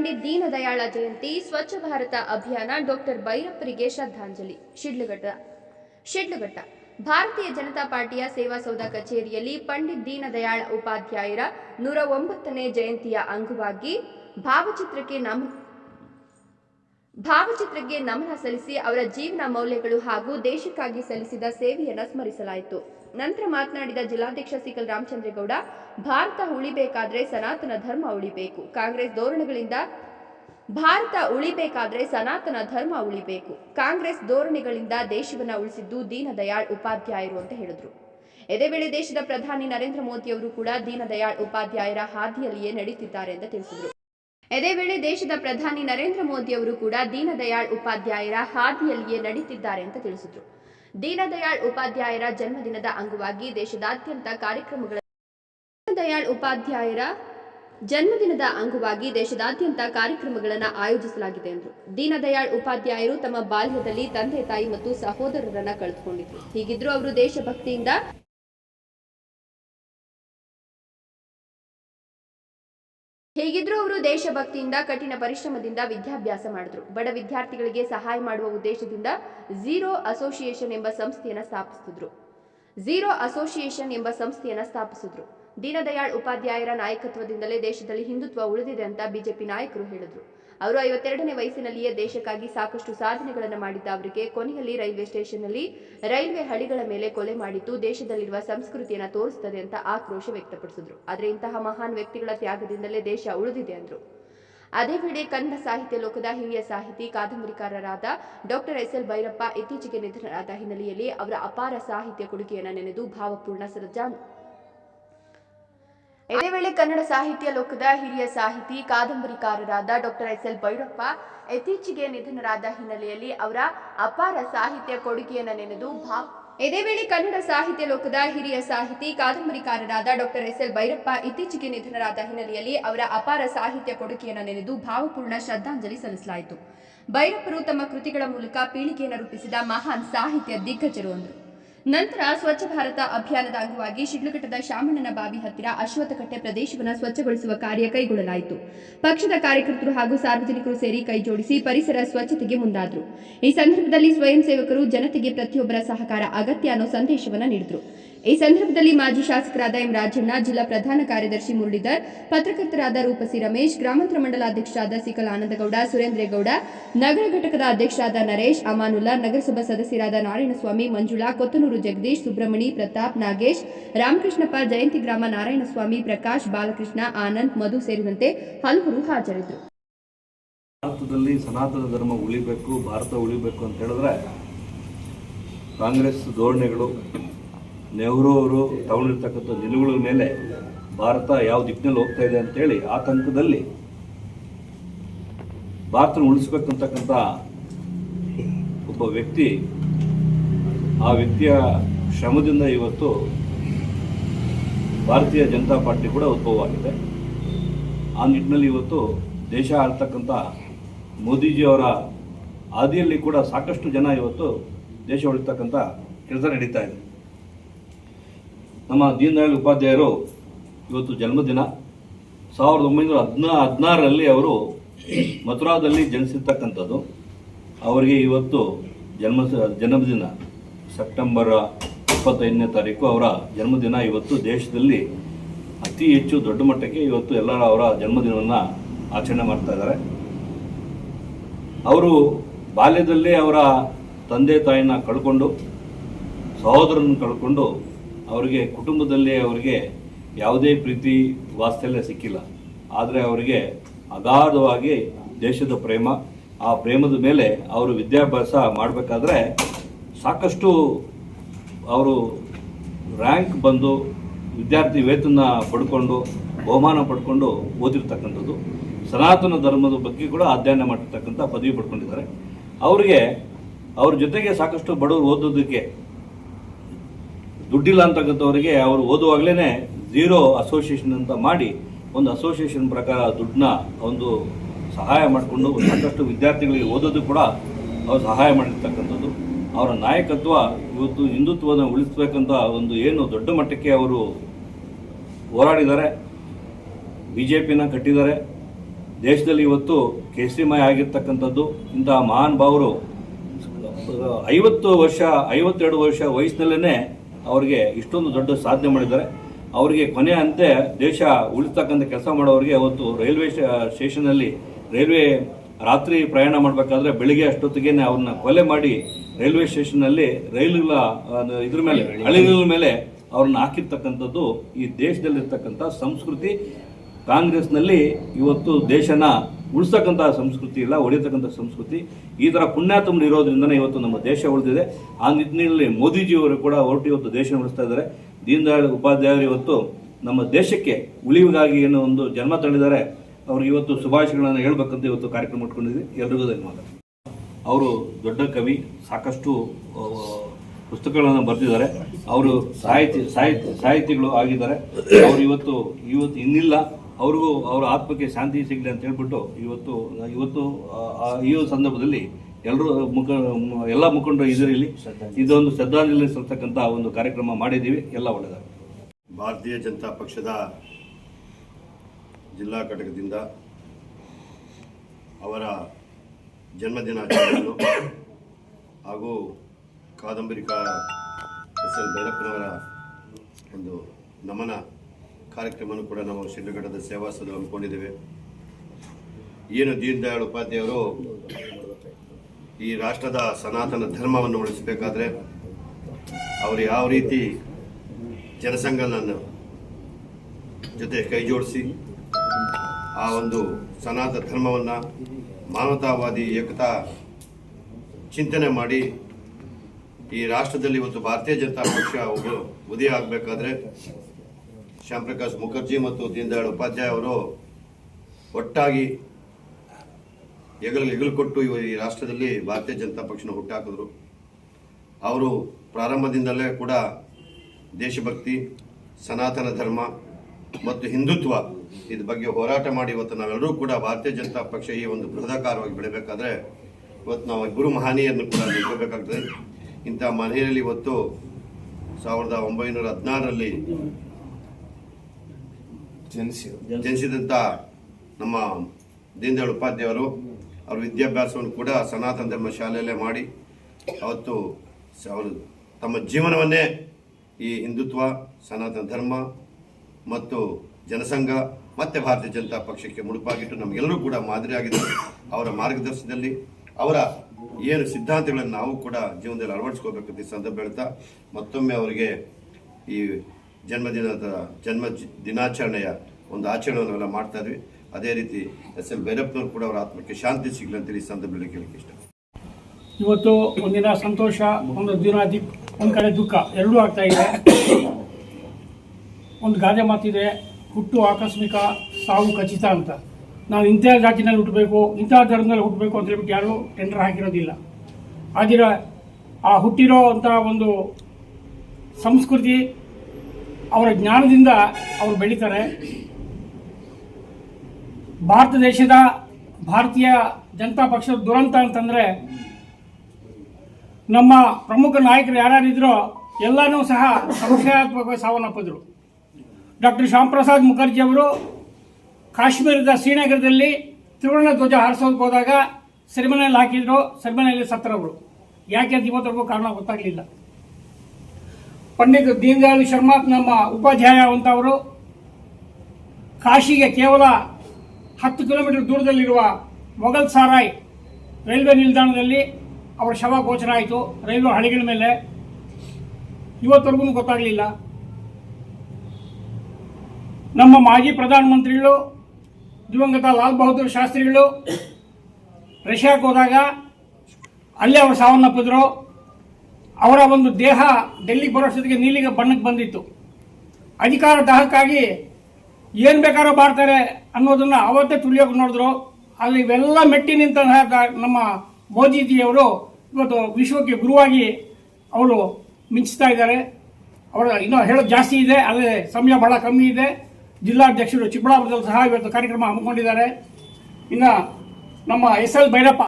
ಪಂಡಿತ್ ದೀನದಯಾಳ ಜಯಂತಿ, ಸ್ವಚ್ಛ ಭಾರತ ಅಭಿಯಾನ, ಡಾಕ್ಟರ್ ಭೈರಪ್ಪರಿಗೆ ಶ್ರದ್ಧಾಂಜಲಿ. ಶಿಡ್ಲಘಟ್ಟ. ಶಿಡ್ಲಘಟ್ಟ. ಭಾರತೀಯ ಜನತಾ ಪಾರ್ಟಿಯ ಸೇವಾ ಸೌಧ ಕಚೇರಿಯಲ್ಲಿ ಪಂಡಿತ್ ದೀನದಯಾಳ್ ಉಪಾಧ್ಯಾಯರ ನೂರ ಒಂಬತ್ತನೇ ಜಯಂತಿಯ ಅಂಗವಾಗಿ ಭಾವಚಿತ್ರಕ್ಕೆ ನಮ ಭಾವಚಿತ್ರಕ್ಕೆ ನಮನ ಸಲ್ಲಿಸಿ ಅವರ ಜೀವನ ಮೌಲ್ಯಗಳು ಹಾಗೂ ದೇಶಕ್ಕಾಗಿ ಸಲ್ಲಿಸಿದ ಸೇವೆಯನ್ನು ಸ್ಮರಿಸಲಾಯಿತು. ನಂತರ ಮಾತನಾಡಿದ ಜಿಲ್ಲಾಧ್ಯಕ್ಷ ಸಿಕಲ್ ರಾಮಚಂದ್ರೇಗೌಡ, ಭಾರತ ಉಳಿಬೇಕಾದ್ರೆ ಸನಾತನ ಧರ್ಮ ಉಳಿಬೇಕು. ಕಾಂಗ್ರೆಸ್ ಧೋರಣೆಗಳಿಂದ ಭಾರತ ಉಳಿಬೇಕಾದ್ರೆ ಸನಾತನ ಧರ್ಮ ಉಳಿಬೇಕು. ಕಾಂಗ್ರೆಸ್ ಧೋರಣೆಗಳಿಂದ ದೇಶವನ್ನ ಉಳಿಸಿದ್ದು ದೀನದಯಾಳ್ ಉಪಾಧ್ಯಾಯರು ಅಂತ ಹೇಳಿದ್ರು. ಇದೇ ವೇಳೆ ದೇಶದ ಪ್ರಧಾನಿ ನರೇಂದ್ರ ಮೋದಿ ಅವರು ಕೂಡ ದೀನದಯಾಳ್ ಉಪಾಧ್ಯಾಯರ ಹಾದಿಯಲ್ಲಿಯೇ ನಡೀತಿದ್ದಾರೆ ಅಂತ ತಿಳಿಸಿದರು. ಇದೇ ವೇಳೆ ದೇಶದ ಪ್ರಧಾನಿ ನರೇಂದ್ರ ಮೋದಿ ಅವರು ಕೂಡ ದೀನದಯಾಳ್ ಉಪಾಧ್ಯಾಯರ ಹಾದಿಯಲ್ಲಿಯೇ ನಡೀತಿದ್ದಾರೆ ಅಂತ ತಿಳಿಸಿದರು. ದೀನದಯಾಳ್ ಉಪಾಧ್ಯಾಯರ ಜನ್ಮದಿನದ ಅಂಗವಾಗಿ ದೇಶದಾದ್ಯಂತ ಕಾರ್ಯಕ್ರಮಗಳ ದೀನದಯಾಳ್ ಉಪಾಧ್ಯಾಯರ ಜನ್ಮದಿನದ ಅಂಗವಾಗಿ ದೇಶದಾದ್ಯಂತ ಕಾರ್ಯಕ್ರಮಗಳನ್ನು ಆಯೋಜಿಸಲಾಗಿದೆ ಎಂದರು. ದೀನದಯಾಳ್ ಉಪಾಧ್ಯಾಯರು ತಮ್ಮ ಬಾಲ್ಯದಲ್ಲಿ ತಂದೆ ತಾಯಿ ಮತ್ತು ಸಹೋದರರನ್ನ ಕಳೆದುಕೊಂಡಿದ್ರು. ಹೀಗಿದ್ರು ಅವರು ದೇಶಭಕ್ತಿಯಿಂದ ಹೇಗಿದ್ರೂ ಅವರು ದೇಶಭಕ್ತಿಯಿಂದ, ಕಠಿಣ ಪರಿಶ್ರಮದಿಂದ ವಿದ್ಯಾಭ್ಯಾಸ ಮಾಡಿದ್ರು. ಬಡ ವಿದ್ಯಾರ್ಥಿಗಳಿಗೆ ಸಹಾಯ ಮಾಡುವ ಉದ್ದೇಶದಿಂದ ಝೀರೋ ಅಸೋಸಿಯೇಷನ್ ಎಂಬ ಸಂಸ್ಥೆಯನ್ನು ಸ್ಥಾಪಿಸಿದ್ರು. ಝೀರೋ ಅಸೋಸಿಯೇಷನ್ ಎಂಬ ಸಂಸ್ಥೆಯನ್ನು ಸ್ಥಾಪಿಸಿದ್ರು. ದೀನದಯಾಳ್ ಉಪಾಧ್ಯಾಯರ ನಾಯಕತ್ವದಿಂದಲೇ ದೇಶದಲ್ಲಿ ಹಿಂದುತ್ವ ಉಳಿದಿದೆ ಅಂತ ಬಿಜೆಪಿ ನಾಯಕರು ಹೇಳಿದ್ರು. ಅವರು ಐವತ್ತೆರಡನೇ ವಯಸ್ಸಿನಲ್ಲಿಯೇ ದೇಶಕ್ಕಾಗಿ ಸಾಕಷ್ಟು ಸಾಧನೆಗಳನ್ನು ಮಾಡಿದ್ದ ಅವರಿಗೆ ಕೊನೆಯಲ್ಲಿ ರೈಲ್ವೆ ಸ್ಟೇಷನ್ನಲ್ಲಿ ರೈಲ್ವೆ ಹಳಿಗಳ ಮೇಲೆ ಕೊಲೆ ಮಾಡಿದ್ದು ದೇಶದಲ್ಲಿರುವ ಸಂಸ್ಕೃತಿಯನ್ನು ತೋರಿಸುತ್ತದೆ ಅಂತ ಆಕ್ರೋಶ ವ್ಯಕ್ತಪಡಿಸಿದ್ರು. ಆದರೆ ಇಂತಹ ಮಹಾನ್ ವ್ಯಕ್ತಿಗಳ ತ್ಯಾಗದಿಂದಲೇ ದೇಶ ಉಳಿದಿದೆ ಅಂದ್ರು. ಅದೇ ವೇಳೆ ಕನ್ನಡ ಸಾಹಿತ್ಯ ಲೋಕದ ಹಿರಿಯ ಸಾಹಿತಿ, ಕಾದಂಬರಿಕಾರರಾದ ಡಾಕ್ಟರ್ ಎಸ್. ಎಲ್. ಭೈರಪ್ಪ ಇತ್ತೀಚೆಗೆ ನಿಧನರಾದ ಹಿನ್ನೆಲೆಯಲ್ಲಿ ಅವರ ಅಪಾರ ಸಾಹಿತ್ಯ ಕೊಡುಗೆಯನ್ನು ನೆನೆದು ಭಾವಪೂರ್ಣ ಶ್ರದ್ಧಾಂಜಲಿ ಇದೇ ವೇಳೆ ಕನ್ನಡ ಸಾಹಿತ್ಯ ಲೋಕದ ಹಿರಿಯ ಸಾಹಿತಿ, ಕಾದಂಬರಿಕಾರರಾದ ಡಾಕ್ಟರ್ ಎಸ್. ಎಲ್. ಭೈರಪ್ಪ ಇತ್ತೀಚೆಗೆ ನಿಧನರಾದ ಹಿನ್ನೆಲೆಯಲ್ಲಿ ಅವರ ಅಪಾರ ಸಾಹಿತ್ಯ ಕೊಡುಗೆಯನ್ನು ನೆನೆದು ಭಾವ ಇದೇ ವೇಳೆ ಕನ್ನಡ ಸಾಹಿತ್ಯ ಲೋಕದ ಹಿರಿಯ ಸಾಹಿತಿ, ಕಾದಂಬರಿಕಾರರಾದ ಡಾಕ್ಟರ್ ಎಸ್. ಎಲ್. ಭೈರಪ್ಪ ಇತ್ತೀಚೆಗೆ ನಿಧನರಾದ ಹಿನ್ನೆಲೆಯಲ್ಲಿ ಅವರ ಅಪಾರ ಸಾಹಿತ್ಯ ಕೊಡುಗೆಯನ್ನು ನೆನೆದು ಭಾವಪೂರ್ಣ ಶ್ರದ್ಧಾಂಜಲಿ ಸಲ್ಲಿಸಲಾಯಿತು. ಭೈರಪ್ಪರು ತಮ್ಮ ಕೃತಿಗಳ ಮೂಲಕ ಪೀಳಿಗೆಯನ್ನು ರೂಪಿಸಿದ ಮಹಾನ್ ಸಾಹಿತ್ಯ ದಿಗ್ಗಜರು ಅಂದರು. ನಂತರ ಸ್ವಚ್ಛ ಭಾರತ ಅಭಿಯಾನದ ಅಂಗವಾಗಿ ಶಿಡ್ಲಘಟ್ಟದ ಶಾಮಣ್ಣನ ಬಾವಿ ಹತ್ತಿರ ಅಶ್ವತ್ಥಕಟ್ಟೆ ಪ್ರದೇಶವನ್ನು ಸ್ವಚ್ಛಗೊಳಿಸುವ ಕಾರ್ಯ ಕೈಗೊಳ್ಳಲಾಯಿತು. ಪಕ್ಷದ ಕಾರ್ಯಕರ್ತರು ಹಾಗೂ ಸಾರ್ವಜನಿಕರು ಸೇರಿ ಕೈಜೋಡಿಸಿ ಪರಿಸರ ಸ್ವಚ್ಛತೆಗೆ ಮುಂದಾದರು. ಈ ಸಂದರ್ಭದಲ್ಲಿ ಸ್ವಯಂ ಸೇವಕರು ಜನತೆಗೆ ಪ್ರತಿಯೊಬ್ಬರ ಸಹಕಾರ, ಅಗತ್ಯ ಅನ್ನೋ ಸಂದೇಶವನ್ನು ನೀಡಿದರು. ಈ ಸಂದರ್ಭದಲ್ಲಿ ಮಾಜಿ ಶಾಸಕರಾದ ಎಂ ರಾಜಣ್ಣ, ಜಿಲ್ಲಾ ಪ್ರಧಾನ ಕಾರ್ಯದರ್ಶಿ ಮುರಳೀಧರ್, ಪತ್ರಕರ್ತರಾದ ರೂಪಸಿ ರಮೇಶ್, ಗ್ರಾಮಾಂತರ ಮಂಡಲಾಧ್ಯಕ್ಷರಾದ ಸಿಕಲ್ ಆನಂದಗೌಡ ಸುರೇಂದ್ರೇಗೌಡ ನಗರ ಘಟಕದ ಅಧ್ಯಕ್ಷರಾದ ನರೇಶ್, ಅಮಾನುಲ್ಲಾ, ನಗರಸಭಾ ಸದಸ್ಯರಾದ ನಾರಾಯಣಸ್ವಾಮಿ, ಮಂಜುಳಾ, ಕೊತ್ತನೂರು ಜಗದೀಶ್, ಸುಬ್ರಹ್ಮಣಿ, ಪ್ರತಾಪ್, ನಾಗೇಶ್, ರಾಮಕೃಷ್ಣಪ್ಪ, ಜಯಂತಿ ಗ್ರಾಮ ನಾರಾಯಣಸ್ವಾಮಿ, ಪ್ರಕಾಶ್, ಬಾಲಕೃಷ್ಣ, ಆನಂದ್, ಮಧು ಸೇರಿದಂತೆ ಹಲವರು ಹಾಜರಿದ್ದರು. ಭಾರತದಲ್ಲಿ ಸನಾತನ ಧರ್ಮ ಉಳಿಬೇಕು, ಭಾರತ ಉಳಿಬೇಕು ಅಂತ ಹೇಳಿದ್ರೆ ಕಾಂಗ್ರೆಸ್ ಧೋರಣೆಗಳು, ನೆಹರು ಅವರು ತಗೊಂಡಿರ್ತಕ್ಕಂಥ ನಿಲುವುಗಳ ಮೇಲೆ ಭಾರತ ಯಾವ ದಿಕ್ಕಿನಲ್ಲಿ ಹೋಗ್ತಾ ಇದೆ ಅಂತೇಳಿ ಆತಂಕದಲ್ಲಿ ಭಾರತನ ಉಳಿಸ್ಬೇಕಂತಕ್ಕಂಥ ಒಬ್ಬ ವ್ಯಕ್ತಿ ಆ ವ್ಯಕ್ತಿಯ ಶ್ರಮದಿಂದ ಇವತ್ತು ಭಾರತೀಯ ಜನತಾ ಪಾರ್ಟಿ ಕೂಡ ಉದ್ಭವವಾಗಿದೆ. ಆ ನಿಟ್ಟಿನಲ್ಲಿ ಇವತ್ತು ದೇಶ ಆಳ್ತಕ್ಕಂಥ ಮೋದಿಜಿಯವರ ಹಾದಿಯಲ್ಲಿ ಕೂಡ ಸಾಕಷ್ಟು ಜನ ಇವತ್ತು ದೇಶ ಉಳಿತಕ್ಕಂಥ ಕೆಲಸ ನಡೀತಾ ಇದೆ. ನಮ್ಮ ದೀನದಯಾಳ್ ಉಪಾಧ್ಯಾಯರು ಇವತ್ತು ಜನ್ಮದಿನ. ಸಾವಿರದ ಒಂಬೈನೂರ ಹದಿನಾ, ಹದಿನಾರರಲ್ಲಿ ಅವರು ಮಥುರಾದಲ್ಲಿ ಜನಿಸಿರ್ತಕ್ಕಂಥದ್ದು. ಅವರಿಗೆ ಇವತ್ತು ಜನ್ಮ, ಜನ್ಮದಿನ. ಸೆಪ್ಟೆಂಬರ್ ಇಪ್ಪತ್ತೈದನೇ ತಾರೀಕು ಅವರ ಜನ್ಮದಿನ. ಇವತ್ತು ದೇಶದಲ್ಲಿ ಅತಿ ಹೆಚ್ಚು ದೊಡ್ಡ ಮಟ್ಟಕ್ಕೆ ಇವತ್ತು ಎಲ್ಲರೂ ಅವರ ಜನ್ಮದಿನವನ್ನು ಆಚರಣೆ ಮಾಡ್ತಾ ಇದ್ದಾರೆ. ಅವರು ಬಾಲ್ಯದಲ್ಲೇ ಅವರ ತಂದೆ ತಾಯಿನ ಕಳ್ಕೊಂಡು ಸಹೋದರನ ಕಳ್ಕೊಂಡು ಅವರಿಗೆ ಕುಟುಂಬದಲ್ಲಿ ಅವರಿಗೆ ಯಾವುದೇ ಪ್ರೀತಿ ವಾತ್ಸಲ್ಯ ಸಿಕ್ಕಿಲ್ಲ. ಆದರೆ ಅವರಿಗೆ ಅಗಾಧವಾಗಿ ದೇಶದ ಪ್ರೇಮ, ಆ ಪ್ರೇಮದ ಮೇಲೆ ಅವರು ವಿದ್ಯಾಭ್ಯಾಸ ಮಾಡಬೇಕಾದ್ರೆ ಸಾಕಷ್ಟು ಅವರು ರ್ಯಾಂಕ್ ಬಂದು ವಿದ್ಯಾರ್ಥಿ ವೇತನ ಪಡ್ಕೊಂಡು, ಬಹುಮಾನ ಪಡ್ಕೊಂಡು ಓದಿರ್ತಕ್ಕಂಥದ್ದು. ಸನಾತನ ಧರ್ಮದ ಬಗ್ಗೆ ಕೂಡ ಅಧ್ಯಯನ ಮಾಡಿರ್ತಕ್ಕಂಥ ಪದವಿ ಪಡ್ಕೊಂಡಿದ್ದಾರೆ. ಅವರಿಗೆ, ಅವ್ರ ಜೊತೆಗೆ ಸಾಕಷ್ಟು ಬಡವರು ಓದೋದಕ್ಕೆ ದುಡ್ಡಿಲ್ಲ ಅಂತಕ್ಕಂಥವರಿಗೆ ಅವರು ಓದುವಾಗಲೇ ಝೀರೋ ಅಸೋಸಿಯೇಷನ್ ಅಂತ ಮಾಡಿ ಒಂದು ಅಸೋಸಿಯೇಷನ್ ಪ್ರಕಾರ ದುಡ್ಡನ್ನ ಒಂದು ಸಹಾಯ ಮಾಡಿಕೊಂಡು ಸಾಕಷ್ಟು ವಿದ್ಯಾರ್ಥಿಗಳಿಗೆ ಓದೋದು ಕೂಡ ಅವರು ಸಹಾಯ ಮಾಡಿರ್ತಕ್ಕಂಥದ್ದು. ಅವರ ನಾಯಕತ್ವ ಇವತ್ತು ಹಿಂದುತ್ವವನ್ನು ಉಳಿಸ್ಬೇಕಂತ ಒಂದು ಏನು ದೊಡ್ಡ ಮಟ್ಟಕ್ಕೆ ಅವರು ಹೋರಾಡಿದ್ದಾರೆ. ಬಿ ಜೆ ಪಿನ ಕಟ್ಟಿದ್ದಾರೆ. ದೇಶದಲ್ಲಿ ಇವತ್ತು ಕೇಸರಿಮಯ ಆಗಿರ್ತಕ್ಕಂಥದ್ದು. ಇಂತಹ ಮಹಾನ್ ಭಾವರು ಐವತ್ತು ವರ್ಷ, ಐವತ್ತೆರಡು ವರ್ಷ ವಯಸ್ಸಿನಲ್ಲೇ ಅವರಿಗೆ ಇಷ್ಟೊಂದು ದೊಡ್ಡ ಸಾಧನೆ ಮಾಡಿದ್ದಾರೆ. ಅವರಿಗೆ ಕೊನೆ ಅಂತೆ ದೇಶ ಉಳಿಸ್ತಕ್ಕಂಥ ಕೆಲಸ ಮಾಡೋರಿಗೆ ಅವತ್ತು ರೈಲ್ವೆ ಸ್ಟೇಷನಲ್ಲಿ ರೈಲ್ವೆ ರಾತ್ರಿ ಪ್ರಯಾಣ ಮಾಡಬೇಕಾದ್ರೆ ಬೆಳಿಗ್ಗೆ ಅಷ್ಟೊತ್ತಿಗೆ ಅವ್ರನ್ನ ಕೊಲೆ ಮಾಡಿ ರೈಲ್ವೆ ಸ್ಟೇಷನ್ನಲ್ಲಿ ರೈಲುಗಳ ಇದ್ರ ಮೇಲೆ ಹಳಿಗಳ ಮೇಲೆ ಅವ್ರನ್ನ ಹಾಕಿರ್ತಕ್ಕಂಥದ್ದು ಈ ದೇಶದಲ್ಲಿರ್ತಕ್ಕಂಥ ಸಂಸ್ಕೃತಿ. ಕಾಂಗ್ರೆಸ್ನಲ್ಲಿ ಇವತ್ತು ದೇಶನ ಉಳಿಸ್ತಕ್ಕಂಥ ಸಂಸ್ಕೃತಿ ಇಲ್ಲ ಹೊಡೆಯತಕ್ಕಂಥ ಸಂಸ್ಕೃತಿ. ಈ ಥರ ಪುಣ್ಯಾತ್ಮರು ಇರೋದ್ರಿಂದನೇ ಇವತ್ತು ನಮ್ಮ ದೇಶ ಉಳಿದಿದೆ. ಆ ನಿಟ್ಟಿನಲ್ಲಿ ಮೋದಿಜಿಯವರು ಕೂಡ ಹೊರಟು ಇವತ್ತು ದೇಶ ಉಳಿಸ್ತಾ ಇದ್ದಾರೆ. ದೀನ್ ದಯಾಳ್ ಉಪಾಧ್ಯಾಯರು ಇವತ್ತು ನಮ್ಮ ದೇಶಕ್ಕೆ ಉಳಿವಿಗಾಗಿ ಏನೋ ಒಂದು ಜನ್ಮ ತಳೆದಿದ್ದಾರೆ ಅವ್ರಿಗೆ ಇವತ್ತು ಶುಭಾಶಯಗಳನ್ನು ಹೇಳ್ಬೇಕಂತ ಇವತ್ತು ಕಾರ್ಯಕ್ರಮ ಇಟ್ಕೊಂಡಿದ್ವಿ ಎಲ್ರಿಗೂ ಧನ್ಯವಾದ. ಅವರು ದೊಡ್ಡ ಕವಿ, ಸಾಕಷ್ಟು ಪುಸ್ತಕಗಳನ್ನು ಬರೆದಿದ್ದಾರೆ. ಅವರು ಸಾಹಿತ್ಯ ಸಾಹಿತ್ಯ, ಸಾಹಿತಿಗಳು ಆಗಿದ್ದಾರೆ. ಅವರು ಇವತ್ತು ಇವತ್ತು ಇನ್ನಿಲ್ಲ. ಅವ್ರಿಗೂ ಅವರ ಆತ್ಮಕ್ಕೆ ಶಾಂತಿ ಸಿಗಲಿ ಅಂತ ಹೇಳ್ಬಿಟ್ಟು ಇವತ್ತು ಇವತ್ತು ಈ ಸಂದರ್ಭದಲ್ಲಿ ಎಲ್ಲರೂ ಮುಖ, ಎಲ್ಲ ಮುಖಂಡರು ಇದರಲ್ಲಿ ಇದೊಂದು ಶ್ರದ್ಧಾಂಜಲಿ ಸಲ್ತಕ್ಕಂಥ ಒಂದು ಕಾರ್ಯಕ್ರಮ ಮಾಡಿದ್ದೀವಿ. ಎಲ್ಲ ಒಳ್ಳೆಯದಾಗ ಭಾರತೀಯ ಜನತಾ ಪಕ್ಷದ ಜಿಲ್ಲಾ ಘಟಕದಿಂದ ಅವರ ಜನ್ಮದಿನಾಚರಣೆಯನ್ನು ಹಾಗೂ ಕಾದಂಬರಿಕಾರ ಎಸ್ ಎಲ್ ಭೈರಪ್ಪನವರ ಒಂದು ನಮನ ಕಾರ್ಯಕ್ರಮವನ್ನು ಕೂಡ ನಾವು ಶಿಡ್ಲಘಟ್ಟದ ಸೇವಾ ಸದ ಹಮ್ಮಿಕೊಂಡಿದ್ದೇವೆ. ಏನು ದೀನ್ ದಯಾಳ್ ಉಪಾಧ್ಯಾಯರು ಈ ರಾಷ್ಟ್ರದ ಸನಾತನ ಧರ್ಮವನ್ನು ಉಳಿಸಬೇಕಾದ್ರೆ ಅವರು ಯಾವ ರೀತಿ ಜನಸಂಘನನ್ನು ಜೊತೆ ಕೈ ಜೋಡಿಸಿ ಆ ಒಂದು ಸನಾತನ ಧರ್ಮವನ್ನು ಮಾನವತಾವಾದಿ ಏಕತಾ ಚಿಂತನೆ ಮಾಡಿ ಈ ರಾಷ್ಟ್ರದಲ್ಲಿ ಇವತ್ತು ಭಾರತೀಯ ಜನತಾ ಪಕ್ಷ ಉದಯ ಆಗಬೇಕಾದ್ರೆ ಶ್ಯಾಮ್ ಪ್ರಕಾಶ್ ಮುಖರ್ಜಿ ಮತ್ತು ದೀನ್ ದಯಾಳ್ ಉಪಾಧ್ಯಾಯ ಅವರು ಒಟ್ಟಾಗಿ ಹೆಗಲು ಹೆಗಲು ಕೊಟ್ಟು ಈ ರಾಷ್ಟ್ರದಲ್ಲಿ ಭಾರತೀಯ ಜನತಾ ಪಕ್ಷನ ಹುಟ್ಟಾಕಿದ್ರು. ಅವರು ಪ್ರಾರಂಭದಿಂದಲೇ ಕೂಡ ದೇಶಭಕ್ತಿ, ಸನಾತನ ಧರ್ಮ ಮತ್ತು ಹಿಂದುತ್ವ ಇದ್ರ ಬಗ್ಗೆ ಹೋರಾಟ ಮಾಡಿ ಇವತ್ತು ನಾವೆಲ್ಲರೂ ಕೂಡ ಭಾರತೀಯ ಜನತಾ ಪಕ್ಷ ಈ ಒಂದು ಬೃಹದಾಕಾರವಾಗಿ ಬೆಳಿಬೇಕಾದ್ರೆ ಇವತ್ತು ನಾವು ಗುರು ಮಹನೀಯರನ್ನು ಕೂಡ ನಿಲ್ಕೋಬೇಕಾಗ್ತದೆ. ಇಂಥ ಮನೆಯಲ್ಲಿ ಇವತ್ತು ಸಾವಿರದ ಒಂಬೈನೂರ ಹದಿನಾರರಲ್ಲಿ ಜನಿಸಿದಂಥ ನಮ್ಮ ದೀನದಯಾಳ್ ಉಪಾಧ್ಯಾಯರು ಅವ್ರ ವಿದ್ಯಾಭ್ಯಾಸವನ್ನು ಕೂಡ ಸನಾತನ ಧರ್ಮ ಶಾಲೆಯಲ್ಲೇ ಮಾಡಿ ಅವತ್ತು ಅವರು ತಮ್ಮ ಜೀವನವನ್ನೇ ಈ ಹಿಂದುತ್ವ ಸನಾತನ ಧರ್ಮ ಮತ್ತು ಜನಸಂಘ, ಮತ್ತೆ ಭಾರತೀಯ ಜನತಾ ಪಕ್ಷಕ್ಕೆ ಮುಡುಪಾಗಿಟ್ಟು ನಮಗೆಲ್ಲರೂ ಕೂಡ ಮಾದರಿಯಾಗಿದ್ದರು ಅವರ ಮಾರ್ಗದರ್ಶನದಲ್ಲಿ, ಅವರ ಏನು ಸಿದ್ಧಾಂತಗಳನ್ನು ನಾವು ಕೂಡ ಜೀವನದಲ್ಲಿ ಅಳವಡಿಸ್ಕೋಬೇಕಂತ ಈ ಸಂದರ್ಭ ಹೇಳ್ತಾ, ಮತ್ತೊಮ್ಮೆ ಅವರಿಗೆ ಈ ಜನ್ಮದಿನದ ಜನ್ಮ ದಿನಾಚರಣೆಯ ಒಂದು ಆಚರಣೆಯನ್ನು ಮಾಡ್ತಾ ಇದ್ವಿ. ಅದೇ ರೀತಿ ಎಸ್ ಎಲ್ ಭೈರಪ್ಪನವರು ಕೂಡ ಅವರ ಆತ್ಮಕ್ಕೆ ಶಾಂತಿ ಸಿಗಲಿ ಅಂತೇಳಿ ಈ ಸಂದರ್ಭದಲ್ಲಿ ಕೇಳಲಿಕ್ಕೆ ಇಷ್ಟ. ಇವತ್ತು ಒಂದಿನ ಸಂತೋಷ, ಒಂದು ದಿನ ಒಂದು ಕಡೆ ದುಃಖ, ಎರಡೂ ಆಗ್ತಾ ಇದೆ. ಒಂದು ಗಾದೆ ಮಾತಿದೆ. ಹುಟ್ಟು ಆಕಸ್ಮಿಕ ಸಾವು ಖಚಿತ ಅಂತ. ನಾವು ಇಂಥ ಜಾತಿನಲ್ಲಿ ಹುಟ್ಟಬೇಕು ಇಂಥ ಧರ್ಮದಲ್ಲಿ ಹುಟ್ಟಬೇಕು ಅಂತ ಹೇಳ್ಬಿಟ್ಟು ಯಾರೂ ಟೆಂಡರ್ ಹಾಕಿರೋದಿಲ್ಲ. ಆದಿರ ಆ ಹುಟ್ಟಿರೋ ಅಂಥ ಒಂದು ಸಂಸ್ಕೃತಿ ಅವರ ಜ್ಞಾನದಿಂದ ಅವರು ಬೆಳೀತಾರೆ. ಭಾರತ ದೇಶದ ಭಾರತೀಯ ಜನತಾ ಪಕ್ಷದ ದುರಂತ ಅಂತಂದರೆ ನಮ್ಮ ಪ್ರಮುಖ ನಾಯಕರು ಯಾರ್ಯಾರಿದ್ರೋ ಎಲ್ಲನೂ ಸಹ ಸಂಶಯಾತ್ಮಕವಾಗಿ ಸಾವನ್ನಪ್ಪಿದ್ರು. ಡಾಕ್ಟರ್ ಶ್ಯಾಮ್ ಪ್ರಸಾದ್ ಮುಖರ್ಜಿ ಅವರು ಕಾಶ್ಮೀರದ ಶ್ರೀನಗರದಲ್ಲಿ ತ್ರಿವರ್ಣ ಧ್ವಜ ಹಾರಿಸೋದು ಹೋದಾಗ ಸೆರೆಮನೆಯಲ್ಲಿ ಹಾಕಿದ್ರು, ಸೆರೆಮನೆಯಲ್ಲಿ ಸತ್ತರವರು. ಯಾಕೆ ಅಂತ ಇವತ್ತರೆಗೂ ಕಾರಣ ಗೊತ್ತಾಗಲಿಲ್ಲ. ಪಂಡಿತ್ ದೀನ್ ದಯಾಳ್ ಶರ್ಮಾ ನಮ್ಮ ಉಪಾಧ್ಯಾಯ ಅಂತವರು. ಕಾಶಿಗೆ ಕೇವಲ ಹತ್ತು ಕಿಲೋಮೀಟರ್ ದೂರದಲ್ಲಿರುವ ಮೊಘಲ್ ಸಾರಾಯ್ ರೈಲ್ವೆ ನಿಲ್ದಾಣದಲ್ಲಿ ಅವರ ಶವ ಗೋಚರ ಆಯಿತು, ರೈಲ್ವೆ ಹಳಿಗಳ ಮೇಲೆ. ಇವತ್ತರೆಗೂ ಗೊತ್ತಾಗಲಿಲ್ಲ. ನಮ್ಮ ಮಾಜಿ ಪ್ರಧಾನಮಂತ್ರಿಗಳು, ದಿವಂಗತ ಲಾಲ್ ಬಹದ್ದೂರ್ ಶಾಸ್ತ್ರಿಗಳು ರಷ್ಯಾಕ್ಕೆ ಹೋದಾಗ ಅಲ್ಲೇ ಅವರು ಸಾವನ್ನಪ್ಪಿದ್ರು. ಅವರ ಒಂದು ದೇಹ ಡೆಲ್ಲಿಗೆ ಬರೋಷ್ಟೊತ್ತಿಗೆ ನೀಲಿಗೆ ಬಣ್ಣಕ್ಕೆ ಬಂದಿತ್ತು. ಅಧಿಕಾರ ದಾಹಕ್ಕಾಗಿ ಏನು ಬೇಕಾದ್ರೂ ಮಾಡ್ತಾರೆ ಅನ್ನೋದನ್ನು ಅವತ್ತೇ ತುಳಿಯೋಕೆ ನೋಡಿದ್ರು. ಅಲ್ಲಿ ಇವೆಲ್ಲ ಮೆಟ್ಟಿ ನಿಂತ ನಮ್ಮ ಮೋದಿಜಿಯವರು ಇವತ್ತು ವಿಶ್ವಕ್ಕೆ ಗುರುವಾಗಿ ಅವರು ಮಿಂಚ್ತಾ ಇದ್ದಾರೆ. ಅವರ ಇನ್ನೂ ಹೇಳೋದು ಜಾಸ್ತಿ ಇದೆ ಅಲ್ಲಿ ಸಮಯ ಬಹಳ ಕಮ್ಮಿ ಇದೆ. ಜಿಲ್ಲಾಧ್ಯಕ್ಷರು ಚಿಕ್ಕಬಳ್ಳಾಪುರದಲ್ಲಿ ಸಹ ಇವತ್ತು ಕಾರ್ಯಕ್ರಮ ಹಮ್ಮಿಕೊಂಡಿದ್ದಾರೆ. ಇನ್ನು ನಮ್ಮ ಎಸ್ ಎಲ್ ಭೈರಪ್ಪ